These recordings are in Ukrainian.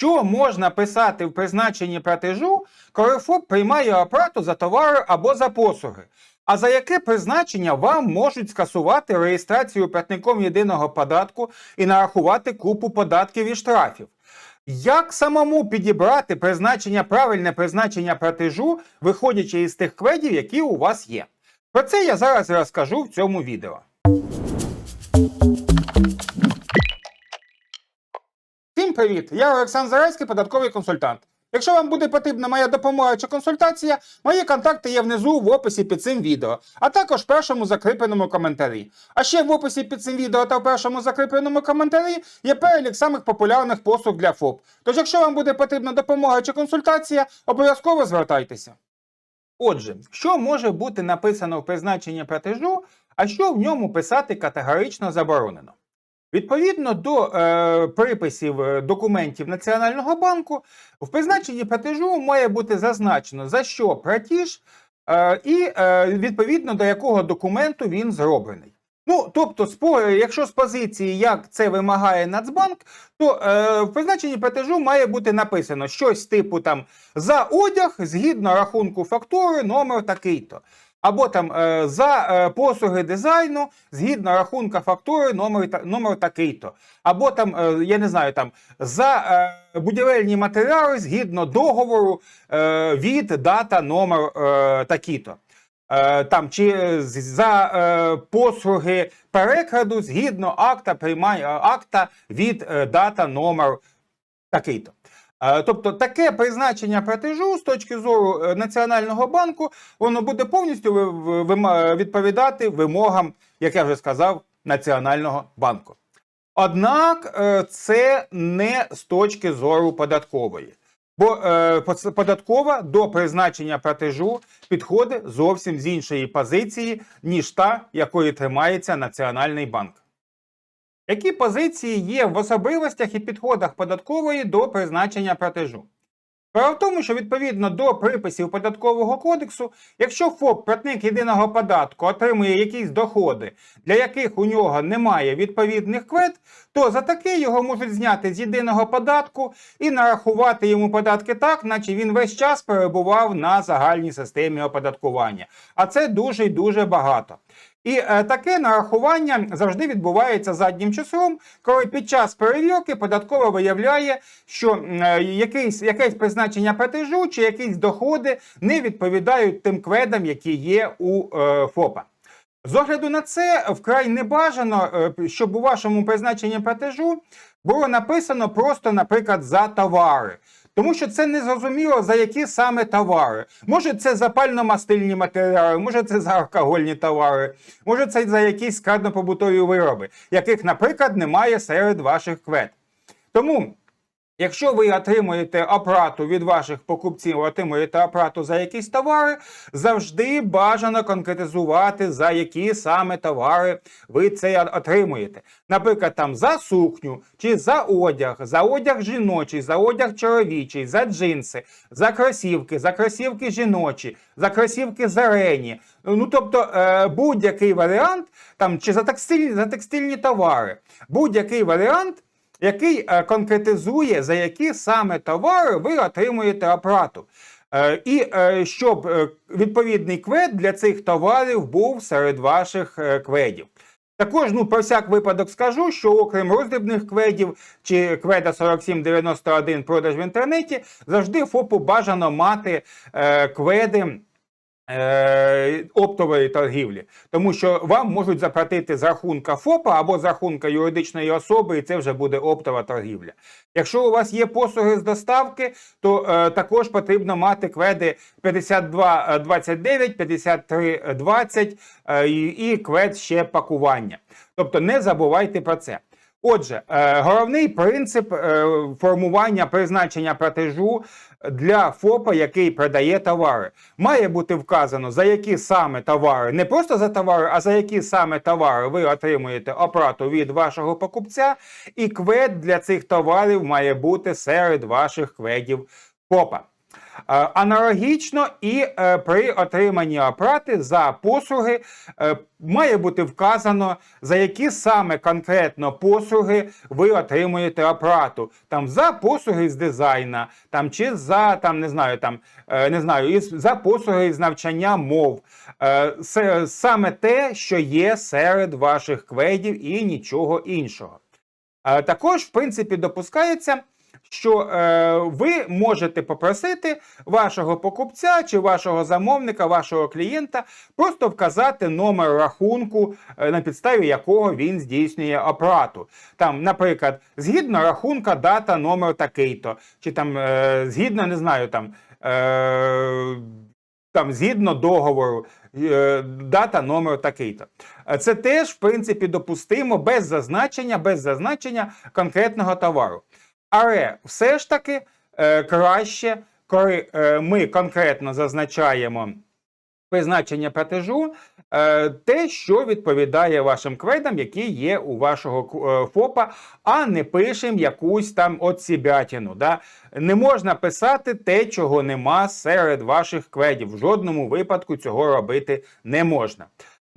Що можна писати в призначенні платежу, коли ФОП приймає оплату за товари або за послуги? А за яке призначення вам можуть скасувати реєстрацію платником єдиного податку і нарахувати купу податків і штрафів? Як самому підібрати призначення, правильне призначення платежу, виходячи із тих кведів, які у вас є? Про це я зараз розкажу в цьому відео. Всім привіт! Я Олександр Зарайський, податковий консультант. Якщо вам буде потрібна моя допомога чи консультація, мої контакти є внизу в описі під цим відео, а також в першому закріпленому коментарі. А ще в описі під цим відео та в першому закріпленому коментарі є перелік самих популярних послуг для ФОП. Тож, якщо вам буде потрібна допомога чи консультація, обов'язково звертайтеся. Отже, що може бути написано в призначенні платежу, а що в ньому писати категорично заборонено? Відповідно до е, приписів е, документів Національного банку, в призначенні платежу має бути зазначено, за що платіж е, і е, відповідно до якого документу він зроблений. Ну, тобто, з якщо з позиції, як це вимагає Нацбанк, то е, в призначенні платежу має бути написано щось типу там за одяг згідно рахунку фактури, номер такий-то. Або там е, за е, послуги дизайну згідно рахунка фактури номер, номер такий-то. Або там, е, я не знаю, там за будівельні матеріали згідно договору від дата номер такі-то. Там чи за е, послуги перекладу згідно акта приймання акта від е, дата номер такий-то. Е, Тобто таке призначення платежу з точки зору е, Національного банку, воно буде повністю вима- відповідати вимогам, як я вже сказав, Національного банку. Однак е, це не з точки зору податкової. Бо е, податкова до призначення платежу підходить зовсім з іншої позиції, ніж та, якої тримається Національний банк. Які позиції є в особливостях і підходах податкової до призначення платежу? Справа в тому, що відповідно до приписів податкового кодексу, якщо ФОП платник єдиного податку отримує якісь доходи, для яких у нього немає відповідних квет, то за таке його можуть зняти з єдиного податку і нарахувати йому податки так, наче він весь час перебував на загальній системі оподаткування. А це дуже і дуже багато. І е, таке нарахування завжди відбувається заднім числом, коли під час перевірки податкова виявляє, що е, якийсь, якесь призначення платежу чи якісь доходи не відповідають тим кведам, які є у е, ФОПа. З огляду на це вкрай небажано, е, щоб у вашому призначенні платежу було написано просто, наприклад, за товари. Тому що це не зрозуміло, за які саме товари. Може, це за пально-мастильні матеріали, може, це за алкогольні товари, може, це за якісь складно-побутові вироби, яких, наприклад, немає серед ваших квет. Тому Якщо ви отримуєте оплату від ваших покупців, отримуєте оплату за якісь товари, завжди бажано конкретизувати, за які саме товари ви це отримуєте. Наприклад, там за сукню чи за одяг, за одяг жіночий, за одяг чоловічий, за джинси, за кросівки, за кросівки жіночі, за кросівки зелені. Ну тобто е, будь-який варіант, там чи за текстильні, за текстильні товари, будь-який варіант який е, конкретизує, за які саме товари ви отримуєте оплату. Е, І е, щоб відповідний квед для цих товарів був серед ваших кведів. Також, ну, про всяк випадок скажу, що окрім роздрібних кведів чи кведа 4791 продаж в інтернеті, завжди ФОПу бажано мати е, кведи оптової торгівлі, тому що вам можуть заплатити з рахунка ФОПа або з рахунка юридичної особи, і це вже буде оптова торгівля. Якщо у вас є послуги з доставки, то е, також потрібно мати кведи 5229, 5320 е, і квед ще пакування. Тобто не забувайте про це. Отже, е, головний принцип е, формування призначення платежу для ФОПа, який продає товари, має бути вказано, за які саме товари, не просто за товари, а за які саме товари ви отримуєте оплату від вашого покупця, і квед для цих товарів має бути серед ваших кведів ФОПа. Е, Аналогічно і е, при отриманні оплати за послуги е, має бути вказано, за які саме конкретно послуги ви отримуєте оплату. Там за послуги з дизайна, там чи за там не знаю, там не знаю, із за послуги з навчання мов. Е, се- Саме те, що є серед ваших кведів, і нічого іншого. Також, в принципі, допускається, що е, ви можете попросити вашого покупця чи вашого замовника, вашого клієнта просто вказати номер рахунку, е, на підставі якого він здійснює оплату. Там, наприклад, згідно рахунка, дата, номер такий-то, чи там е, згідно, не знаю, там. Е, там згідно договору, е, дата, номер такий-то. Е, Це теж, в принципі, допустимо без зазначення, без зазначення конкретного товару. Але все ж таки е, краще, коли е, ми конкретно зазначаємо призначення платежу, е, те, що відповідає вашим кведам, які є у вашого е, ФОПа, а не пишемо якусь там отсібятину. Да? Не можна писати те, чого нема серед ваших кведів. В жодному випадку цього робити не можна.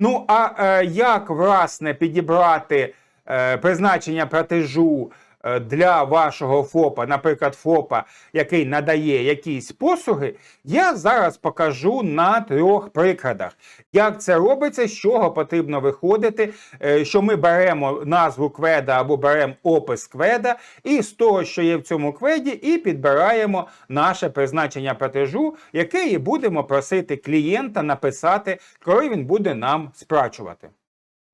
Ну а е, як власне підібрати е, призначення платежу для вашого ФОПа, наприклад, ФОПа, який надає якісь послуги, я зараз покажу на трьох прикладах. Як це робиться, з чого потрібно виходити, е, що ми беремо назву кведа або беремо опис кведа, і з того, що є в цьому кведі, і підбираємо наше призначення платежу, яке і будемо просити клієнта написати, коли він буде нам сплачувати.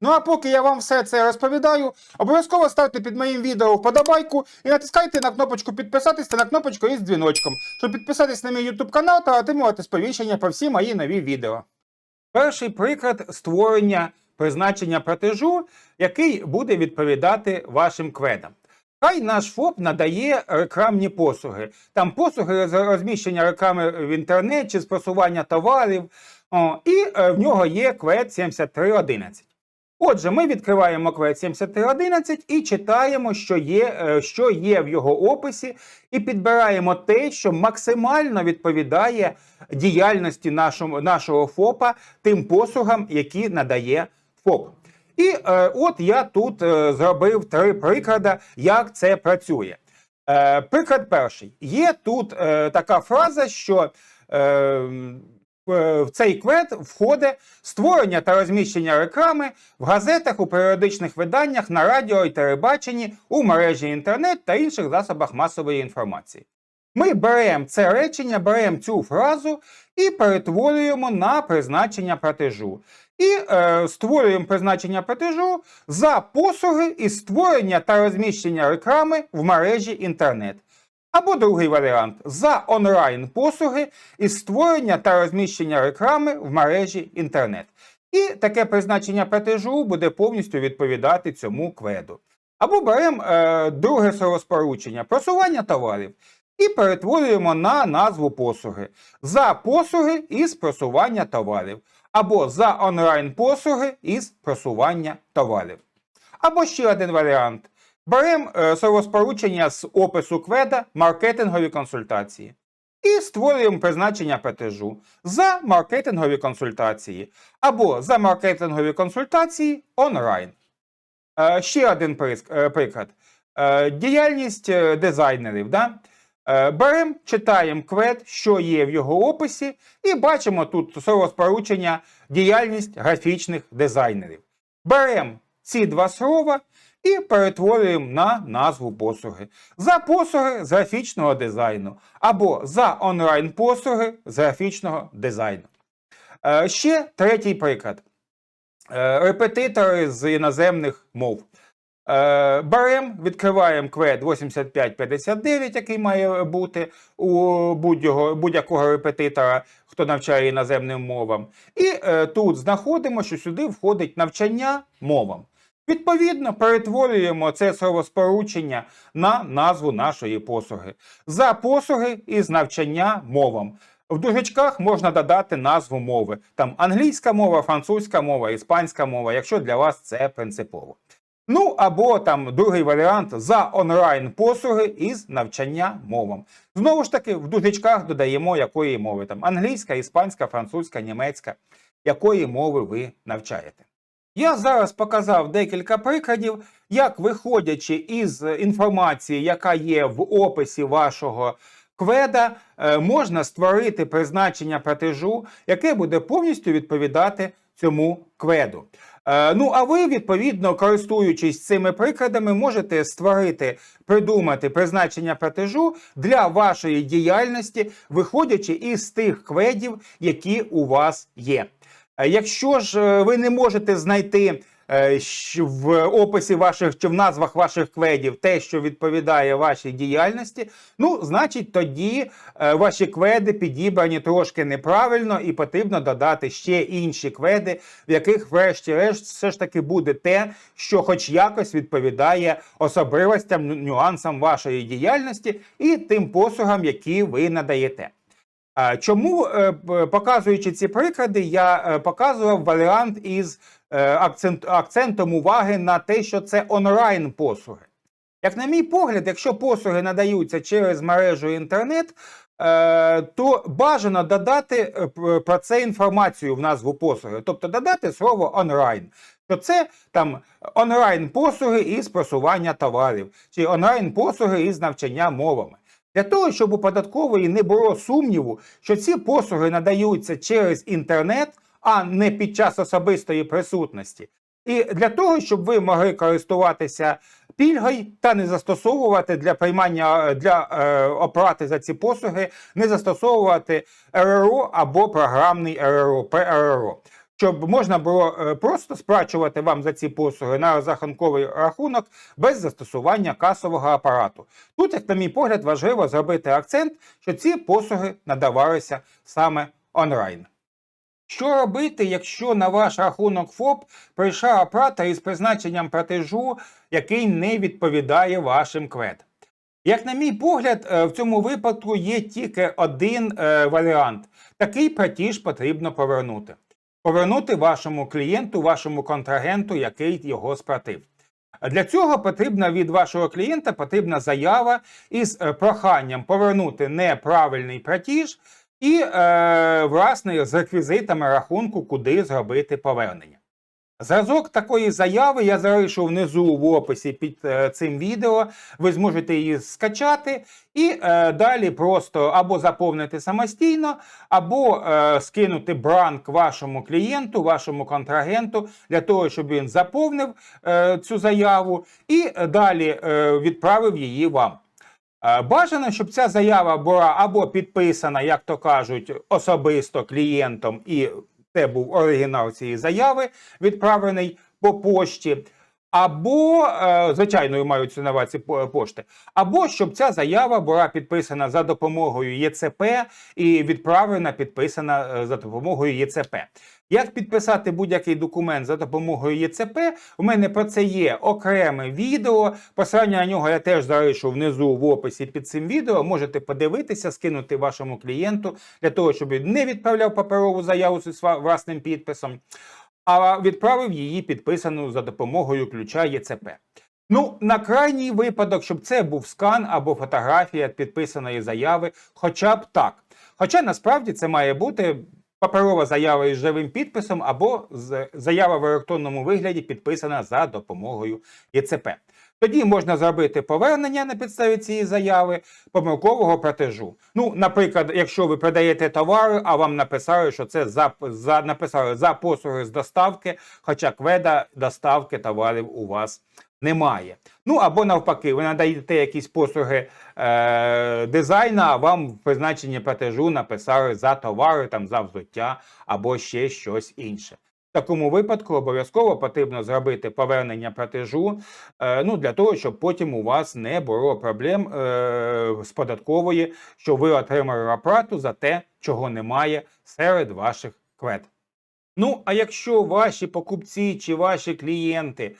Ну а поки я вам все це розповідаю, обов'язково ставте під моїм відео вподобайку і натискайте на кнопочку підписатись та на кнопочку із дзвіночком, щоб підписатись на мій YouTube канал та отримувати сповіщення про всі мої нові відео. Перший приклад створення призначення платежу, який буде відповідати вашим кведам. Хай наш ФОП надає рекламні послуги. Там послуги з розміщення реклами в інтернеті спросування товарів. О, і е, в нього є квед 7311. Отже, ми відкриваємо квед 7311 і читаємо, що є, е, що є в його описі, і підбираємо те, що максимально відповідає діяльності нашому, нашого ФОПа тим послугам, які надає ФОП. І е, от я тут е, зробив три приклади, як це працює. Е, приклад перший. Є тут е, така фраза, що е, в в цей квет входить створення та розміщення реклами в газетах, у періодичних виданнях, на радіо і телебаченні, у мережі інтернет та інших засобах масової інформації. Ми беремо це речення, беремо цю фразу і перетворюємо на призначення платежу. І е, створюємо призначення платежу за послуги із створення та розміщення реклами в мережі інтернет. Або другий варіант за онлайн послуги із створення та розміщення реклами в мережі інтернет. І таке призначення платежу буде повністю відповідати цьому кведу. Або беремо е, друге словосполучення просування товарів і перетворюємо на назву послуги за послуги із просування товарів, або за онлайн послуги із просування товарів. Або ще один варіант. Беремо е, словосполучення з опису кведа маркетингові консультації і створюємо призначення платежу за маркетингові консультації або за маркетингові консультації онлайн. Е, ще один е, приклад. Діяльність дизайнерів. Да? Беремо, читаємо квед, що є в його описі, і бачимо тут словосполучення діяльність графічних дизайнерів. Беремо ці два слова і перетворюємо на назву послуги. За послуги з графічного дизайну або за онлайн послуги з графічного дизайну. Е, ще третій приклад. Е, репетитори з іноземних мов. Е, Беремо, відкриваємо квед 8559, який має бути у будь-якого, репетитора, хто навчає іноземним мовам. І тут знаходимо, що сюди входить навчання мовам. Відповідно, перетворюємо це словосполучення на назву нашої послуги. За послуги із навчання мовам. В дужечках можна додати назву мови. Там англійська мова, французька мова, іспанська мова, якщо для вас це принципово. Ну або там другий варіант за онлайн послуги із навчання мовам. Знову ж таки, в дужечках додаємо якої мови там англійська, іспанська, французька, німецька, якої мови ви навчаєте. Я зараз показав декілька прикладів, як виходячи із інформації, яка є в описі вашого кведа, е, можна створити призначення платежу, яке буде повністю відповідати цьому кведу. Е, Ну, а ви, відповідно, користуючись цими прикладами, можете створити, придумати призначення платежу для вашої діяльності, виходячи із тих кведів, які у вас є. Е, Якщо ж е, ви не можете знайти е, в описі ваших чи в назвах ваших кведів те, що відповідає вашій діяльності, ну, значить, тоді ваші кведи підібрані трошки неправильно і потрібно додати ще інші кведи, в яких, врешті-решт, все ж таки буде те, що хоч якось відповідає особливостям, нюансам вашої діяльності і тим послугам, які ви надаєте. Чому, е, показуючи ці приклади, я е, показував варіант із е, акцент, акцентом уваги на те, що це онлайн послуги. Як на мій погляд, якщо послуги надаються через мережу інтернет, то бажано додати про це інформацію в назву послуги, тобто додати слово онлайн. То це там онлайн послуги із просування товарів, чи онлайн послуги із навчання мовами. Для того, щоб у податкової не було сумніву, що ці послуги надаються через інтернет, а не під час особистої присутності. І для того, щоб ви могли користуватися пільгою та не застосовувати для приймання е, для е, оплати за ці послуги, не застосовувати РРО або програмний РРО, ПРРО. Щоб можна було е, просто сплачувати вам за ці послуги на розрахунковий рахунок без застосування касового апарату. Тут, як на мій погляд, важливо зробити акцент, що ці послуги надавалися саме онлайн. Що робити, якщо на ваш рахунок ФОП прийшла оплата із призначенням платежу, який не відповідає вашим квед? Як на мій погляд, е, в цьому випадку є тільки один е, варіант. Такий платіж потрібно повернути. Повернути вашому клієнту, вашому контрагенту, який його сплатив. Для цього потрібна від вашого клієнта потрібна заява із е, проханням повернути неправильний платіж і, е, власне, з реквізитами рахунку, куди зробити повернення. Зразок такої заяви я залишу внизу в описі під е, цим відео. Ви зможете її скачати і е, далі просто або заповнити самостійно, або е, скинути бранк вашому клієнту, вашому контрагенту для того, щоб він заповнив е, цю заяву і далі е, відправив її вам. Е, Бажано, щоб ця заява була або підписана, як то кажуть, особисто клієнтом, і це був оригінал цієї заяви, відправлений по пошті. Або, е, звичайно, маються на увазі пошти, або щоб ця заява була підписана за допомогою ЄЦП і відправлена, підписана е, за допомогою ЄЦП. Як підписати будь-який документ за допомогою ЄЦП? У мене про це є окреме відео. Посилання на нього я теж залишу внизу в описі під цим відео. Можете подивитися, скинути вашому клієнту для того, щоб він не відправляв паперову заяву сва- власним підписом, а відправив її підписану за допомогою ключа ЄЦП. Ну, на крайній випадок, щоб це був скан або фотографія підписаної заяви, хоча б так. Хоча насправді це має бути паперова заява із живим підписом або заява в електронному вигляді підписана за допомогою ЄЦП. Тоді можна зробити повернення на підставі цієї заяви помилкового платежу. Ну, наприклад, якщо ви продаєте товари, а вам написали, що це за, за написали за послуги з доставки, хоча кведа доставки товарів у вас немає. Ну або навпаки, ви надаєте якісь послуги е, дизайну, а вам в призначенні платежу написали за товари, там за взуття або ще щось інше. В такому випадку обов'язково потрібно зробити повернення платежу, е, ну для того, щоб потім у вас не було проблем е, з податкової, що ви отримали оплату за те, чого немає серед ваших квет. Ну, а якщо ваші покупці чи ваші клієнти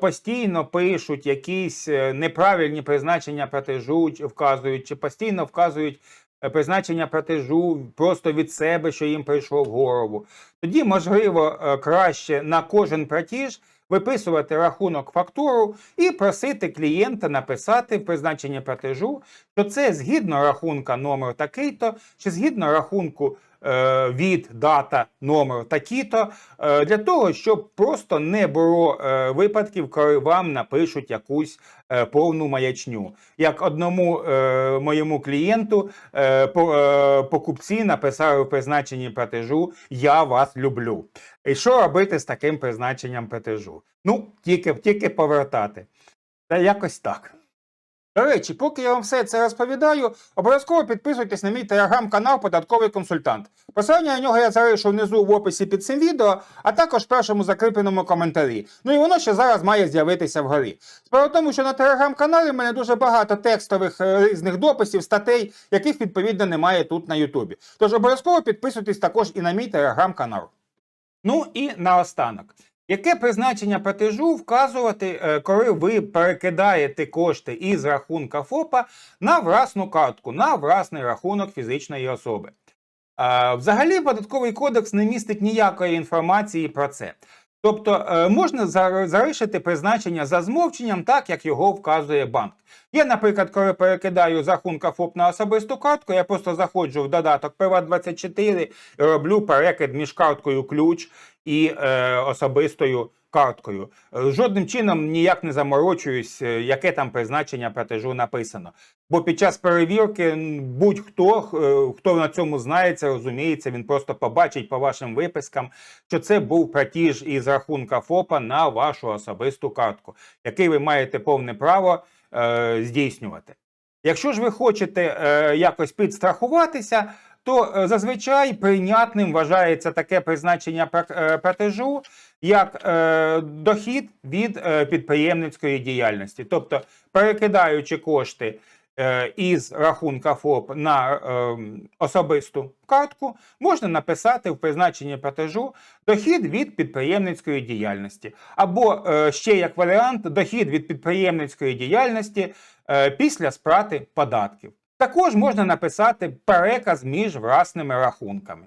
постійно пишуть якісь е, неправильні призначення платежу, чи вказують, чи постійно вказують е, призначення платежу просто від себе, що їм прийшло в голову, тоді, можливо, е, краще на кожен платіж виписувати рахунок фактуру і просити клієнта написати в призначенні платежу, що це згідно рахунка номер такий-то, чи згідно рахунку е, від дата номер такі-то, е, для того, щоб просто не було е, випадків, коли вам напишуть якусь е, повну маячню. Як одному е, моєму клієнту е, по- е, покупці написали в призначенні платежу Я вас люблю. І що робити з таким призначенням платежу? Ну, тільки, тільки повертати. Та якось так. До речі, поки я вам все це розповідаю, обов'язково підписуйтесь на мій телеграм-канал Податковий консультант. Посилання на нього я залишу внизу в описі під цим відео, а також в першому закріпленому коментарі. Ну і воно ще зараз має з'явитися вгорі. Справа в тому, що на телеграм-каналі в мене дуже багато текстових е, різних дописів, статей, яких відповідно немає тут на Ютубі. Тож обов'язково підписуйтесь також і на мій телеграм-канал. Ну і наостанок. Яке призначення платежу вказувати, е, коли ви перекидаєте кошти із рахунка ФОПа на власну картку, на власний рахунок фізичної особи? Взагалі, податковий кодекс не містить ніякої інформації про це. Тобто е, можна за- залишити призначення за змовченням, так як його вказує банк. Я, наприклад, коли перекидаю з рахунка ФОП на особисту картку, я просто заходжу в додаток Приват24 і роблю перекид між карткою ключ і е, особистою карткою. Жодним чином ніяк не заморочуюсь, е, яке там призначення платежу написано. Бо під час перевірки будь-хто, е, хто на цьому знається, розуміється, він просто побачить по вашим випискам, що це був платіж із рахунка ФОПа на вашу особисту картку, який ви маєте повне право е, здійснювати. Якщо ж ви хочете е, якось підстрахуватися, то е, зазвичай прийнятним вважається таке призначення е, платежу як е, дохід від підприємницької діяльності. Тобто, перекидаючи кошти із рахунка ФОП на е, особисту картку, можна написати в призначенні платежу дохід від підприємницької діяльності. Або е, ще як варіант, дохід від підприємницької діяльності е, після сплати податків. Також можна написати переказ між власними рахунками.